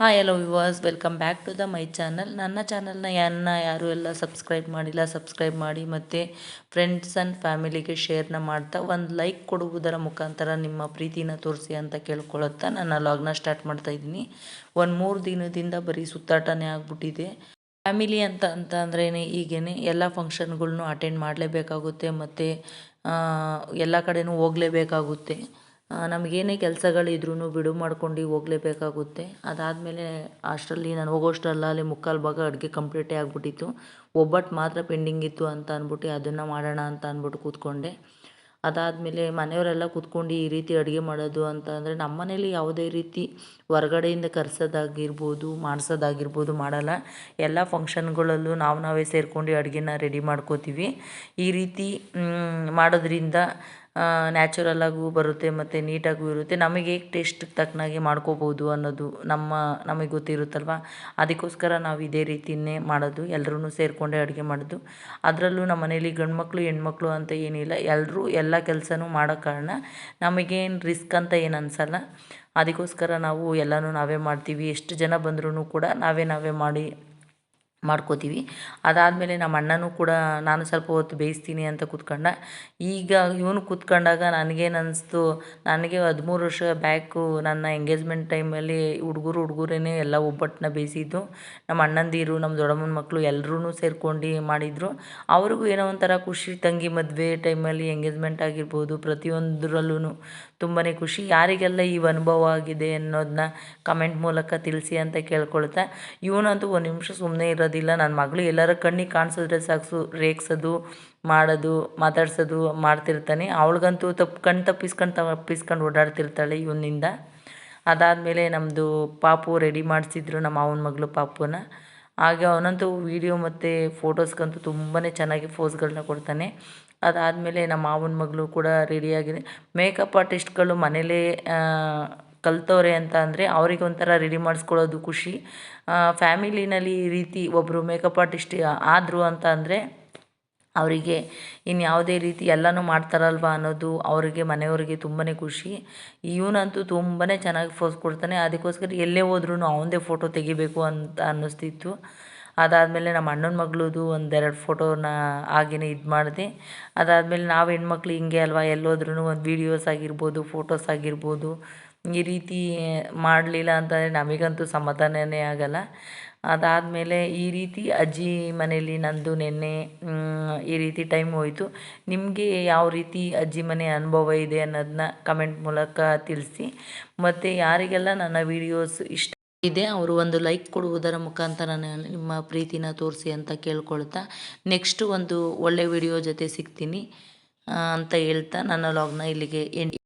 Hi hello viewers welcome back to the my channel ನನ್ನ ಚಾನಲ್ನ ಯನ್ನ ಯಾರು ಎಲ್ಲ ಸಬ್ಸ್ಕ್ರೈಬ್ ಮಾಡಿಲ್ಲ ಸಬ್ಸ್ಕ್ರೈಬ್ ಮಾಡಿ ಮತ್ತು ಫ್ರೆಂಡ್ಸ್ ಆ್ಯಂಡ್ ಫ್ಯಾಮಿಲಿಗೆ ಶೇರ್ನ ಮಾಡ್ತಾ ಒಂದು ಲೈಕ್ ಕೊಡುವುದರ ಮುಖಾಂತರ ನಿಮ್ಮ ಪ್ರೀತಿನ ತೋರಿಸಿ ಅಂತ ಕೇಳ್ಕೊಳ್ಳುತ್ತಾ ನನ್ನ ಲಾಗ್ನ ಸ್ಟಾರ್ಟ್ ಮಾಡ್ತಾ ಇದ್ದೀನಿ. ಒಂದು ಮೂರು ದಿನದಿಂದ ಬರೀ ಸುತ್ತಾಟನೇ ಆಗಿಬಿಟ್ಟಿದೆ. ಫ್ಯಾಮಿಲಿ ಅಂತ ಅಂತ ಅಂದ್ರೇ ಈಗೇನೆ ಎಲ್ಲ ಫಂಕ್ಷನ್ಗಳ್ನೂ ಅಟೆಂಡ್ ಮಾಡಲೇಬೇಕಾಗುತ್ತೆ ಮತ್ತು ಎಲ್ಲ ಕಡೆನೂ ಹೋಗಲೇಬೇಕಾಗುತ್ತೆ. ನಮಗೇನೇ ಕೆಲಸಗಳಿದ್ರೂ ಬಿಡು ಮಾಡ್ಕೊಂಡು ಹೋಗ್ಲೇಬೇಕಾಗುತ್ತೆ. ಅದಾದಮೇಲೆ ಅಷ್ಟರಲ್ಲಿ ನಾನು ಹೋಗೋಷ್ಟರಲ್ಲಿ ಮುಕ್ಕಾಲು ಭಾಗ ಅಡುಗೆ ಕಂಪ್ಲೀಟೇ ಆಗಿಬಿಟ್ಟಿತ್ತು. ಒಬ್ಬಟ್ಟು ಮಾತ್ರ ಪೆಂಡಿಂಗ್ ಇತ್ತು ಅಂತ ಅಂದ್ಬಿಟ್ಟು ಅದನ್ನು ಮಾಡೋಣ ಅಂತ ಅಂದ್ಬಿಟ್ಟು ಕೂತ್ಕೊಂಡೆ. ಅದಾದಮೇಲೆ ಮನೆಯವರೆಲ್ಲ ಕೂತ್ಕೊಂಡು ಈ ರೀತಿ ಅಡುಗೆ ಮಾಡೋದು ಅಂತ ಅಂದರೆ ನಮ್ಮ ಮನೇಲಿ ಯಾವುದೇ ರೀತಿ ಹೊರಗಡೆಯಿಂದ ಕರೆಸೋದಾಗಿರ್ಬೋದು, ಮಾಡಿಸೋದಾಗಿರ್ಬೋದು ಮಾಡಲ್ಲ. ಎಲ್ಲ ಫಂಕ್ಷನ್ಗಳಲ್ಲೂ ನಾವು ನಾವೇ ಸೇರ್ಕೊಂಡು ಅಡುಗೆನ ರೆಡಿ ಮಾಡ್ಕೋತೀವಿ. ಈ ರೀತಿ ಮಾಡೋದ್ರಿಂದ ನ್ಯಾಚುರಲ್ಲಾಗೂ ಬರುತ್ತೆ ಮತ್ತು ನೀಟಾಗೂ ಇರುತ್ತೆ. ನಮಗೆ ಟೇಸ್ಟಿಗೆ ತಕ್ಕನಾಗಿ ಮಾಡ್ಕೋಬೋದು ಅನ್ನೋದು ನಮ್ಮ, ನಮಗೆ ಗೊತ್ತಿರುತ್ತಲ್ವ? ಅದಕ್ಕೋಸ್ಕರ ನಾವು ಇದೇ ರೀತಿಯೇ ಮಾಡೋದು ಎಲ್ಲರೂ ಸೇರಿಕೊಂಡೇ ಅಡುಗೆ ಮಾಡೋದು. ಅದರಲ್ಲೂ ನಮ್ಮ ಮನೇಲಿ ಗಂಡು ಮಕ್ಕಳು ಹೆಣ್ಮಕ್ಳು ಅಂತ ಏನಿಲ್ಲ ಎಲ್ಲರೂ ಎಲ್ಲ ಕೆಲಸನೂ ಮಾಡೋ ಕಾರಣ ನಮಗೇನು ರಿಸ್ಕ್ ಅಂತ ಏನು ಅನಿಸಲ್ಲ. ಅದಕ್ಕೋಸ್ಕರ ನಾವು ಎಲ್ಲನೂ ನಾವೇ ಮಾಡ್ತೀವಿ. ಎಷ್ಟು ಜನ ಬಂದ್ರೂ ಕೂಡ ನಾವೇ ನಾವೇ ಮಾಡಿ ಮಾಡ್ಕೋತೀವಿ. ಅದಾದಮೇಲೆ ನಮ್ಮ ಅಣ್ಣನೂ ಕೂಡ ನಾನು ಸ್ವಲ್ಪ ಹೊತ್ತು ಬೇಯಿಸ್ತೀನಿ ಅಂತ ಕೂತ್ಕೊಂಡ. ಈಗ ಇವನು ಕೂತ್ಕೊಂಡಾಗ ನನಗೇನು ಅನ್ನಿಸ್ತು ನನಗೆ ಹದಿಮೂರು ವರ್ಷ ಬ್ಯಾಕು ನನ್ನ ಎಂಗೇಜ್ಮೆಂಟ್ ಟೈಮಲ್ಲಿ ಹುಡುಗರು ಹುಡುಗರೇನೆ ಎಲ್ಲ ಒಬ್ಬಟ್ಟನ್ನ ಬೇಯಿಸಿದ್ದು. ನಮ್ಮ ಅಣ್ಣಂದಿರು ನಮ್ಮ ದೊಡ್ಡಮ್ಮನ ಮಕ್ಕಳು ಎಲ್ಲರೂ ಸೇರ್ಕೊಂಡು ಮಾಡಿದರು. ಅವ್ರಿಗೂ ಏನೋ ಒಂಥರ ಖುಷಿ, ತಂಗಿ ಮದುವೆ ಟೈಮಲ್ಲಿ ಎಂಗೇಜ್ಮೆಂಟ್ ಆಗಿರ್ಬೋದು ಪ್ರತಿಯೊಂದರಲ್ಲೂ ತುಂಬಾ ಖುಷಿ. ಯಾರಿಗೆಲ್ಲ ಈ ಅನುಭವ ಆಗಿದೆ ಅನ್ನೋದನ್ನ ಕಮೆಂಟ್ ಮೂಲಕ ತಿಳಿಸಿ ಅಂತ ಕೇಳ್ಕೊಳ್ತಾ. ಇವನಂತೂ ಒಂದು ನಿಮಿಷ ಸುಮ್ಮನೆ ಇರೋದಿಲ್ಲ. ನನ್ನ ಮಗಳು ಎಲ್ಲರ ಕಣ್ಣಿಗೆ ಕಾಣಿಸಿದ್ರೆ ಸಾಕು, ರೇಗ್ಸೋದು, ಮಾಡೋದು, ಮಾತಾಡ್ಸೋದು, ಮಾಡ್ತಿರ್ತಾನೆ. ಅವಳಿಗಂತೂ ತಪ್ಪು ಕಣ್ಣು ತಪ್ಪಿಸ್ಕೊಂಡು ತಪ್ಪಿಸ್ಕೊಂಡು ಓಡಾಡ್ತಿರ್ತಾಳೆ ಇವನಿಂದ. ಅದಾದಮೇಲೆ ನಮ್ಮದು ಪಾಪು ರೆಡಿ ಮಾಡಿಸಿದ್ರು, ನಮ್ಮ ಅವನ ಮಗಳು ಪಾಪುನ. ಹಾಗೆ ಅವನಂತೂ ವೀಡಿಯೋ ಮತ್ತು ಫೋಟೋಸ್ಗಂತೂ ತುಂಬಾ ಚೆನ್ನಾಗಿ ಫೋಸ್ಗಳನ್ನ ಕೊಡ್ತಾನೆ. ಅದಾದಮೇಲೆ ನಮ್ಮ ಮಾವನ ಮಗಳು ಕೂಡ ರೆಡಿಯಾಗಿದೆ ಮೇಕಪ್ ಆರ್ಟಿಸ್ಟ್ಗಳು ಮನೇಲೇ ಕಲ್ತವ್ರೆ ಅಂತ ಅಂದರೆ ಅವ್ರಿಗೆ ಒಂಥರ ರೆಡಿ ಮಾಡಿಸ್ಕೊಳ್ಳೋದು ಖುಷಿ. ಫ್ಯಾಮಿಲಿನಲ್ಲಿ ಈ ರೀತಿ ಒಬ್ಬರು ಮೇಕಪ್ ಆರ್ಟಿಸ್ಟ್ ಆದರು ಅಂತ ಅಂದರೆ ಅವರಿಗೆ ಇನ್ಯಾವುದೇ ರೀತಿ ಎಲ್ಲನೂ ಮಾಡ್ತಾರಲ್ವ ಅನ್ನೋದು ಅವರಿಗೆ, ಮನೆಯವರಿಗೆ ತುಂಬಾ ಖುಷಿ. ಇವನಂತೂ ತುಂಬಾ ಚೆನ್ನಾಗಿ ಫೋಸ್ ಕೊಡ್ತಾನೆ. ಅದಕ್ಕೋಸ್ಕರ ಎಲ್ಲೇ ಹೋದ್ರೂ ಅವನದೇ ಫೋಟೋ ತೆಗಿಬೇಕು ಅಂತ ಅನ್ನಿಸ್ತಿತ್ತು. ಅದಾದಮೇಲೆ ನಮ್ಮ ಅಣ್ಣನ ಮಗಳದ್ದು ಒಂದೆರಡು ಫೋಟೋನ ಹಾಗೆಯೇ ಇದು ಮಾಡಿದೆ. ಅದಾದಮೇಲೆ ನಾವು ಹೆಣ್ಮಕ್ಳು ಹಿಂಗೆ ಅಲ್ವಾ ಎಲ್ಲೋದ್ರೂ ಒಂದು ವೀಡಿಯೋಸ್ ಆಗಿರ್ಬೋದು ಫೋಟೋಸ್ ಆಗಿರ್ಬೋದು, ಈ ರೀತಿ ಮಾಡಲಿಲ್ಲ ಅಂತಂದರೆ ನಮಗಂತೂ ಸಮಾಧಾನವೇ ಆಗಲ್ಲ. ಅದಾದಮೇಲೆ ಈ ರೀತಿ ಅಜ್ಜಿ ಮನೆಯಲ್ಲಿ ನಂದು ನೆನ್ನೆ ಈ ರೀತಿ ಟೈಮ್ ಹೋಯಿತು. ನಿಮಗೆ ಯಾವ ರೀತಿ ಅಜ್ಜಿ ಮನೆ ಅನುಭವ ಇದೆ ಅನ್ನೋದನ್ನ ಕಮೆಂಟ್ ಮೂಲಕ ತಿಳಿಸಿ. ಮತ್ತು ಯಾರಿಗೆಲ್ಲ ನನ್ನ ವೀಡಿಯೋಸ್ ಇಷ್ಟ ಇದೆ. ಅವರು ಒಂದು ಲೈಕ್ ಕೊಡುವುದರ ಮುಖಾಂತರ ನಿಮ್ಮ ಪ್ರೀತಿನ ತೋರಿಸಿ ಅಂತ ಕೇಳ್ಕೊಳ್ತಾ ನೆಕ್ಸ್ಟ್ ಒಂದು ಒಳ್ಳೆ ವಿಡಿಯೋ ಜೊತೆ ಸಿಗ್ತೀನಿ ಅಂತ ಹೇಳ್ತಾ ನನ್ನ ಲಾಗ್ನ ಇಲ್ಲಿಗೆ ಎಂಡ್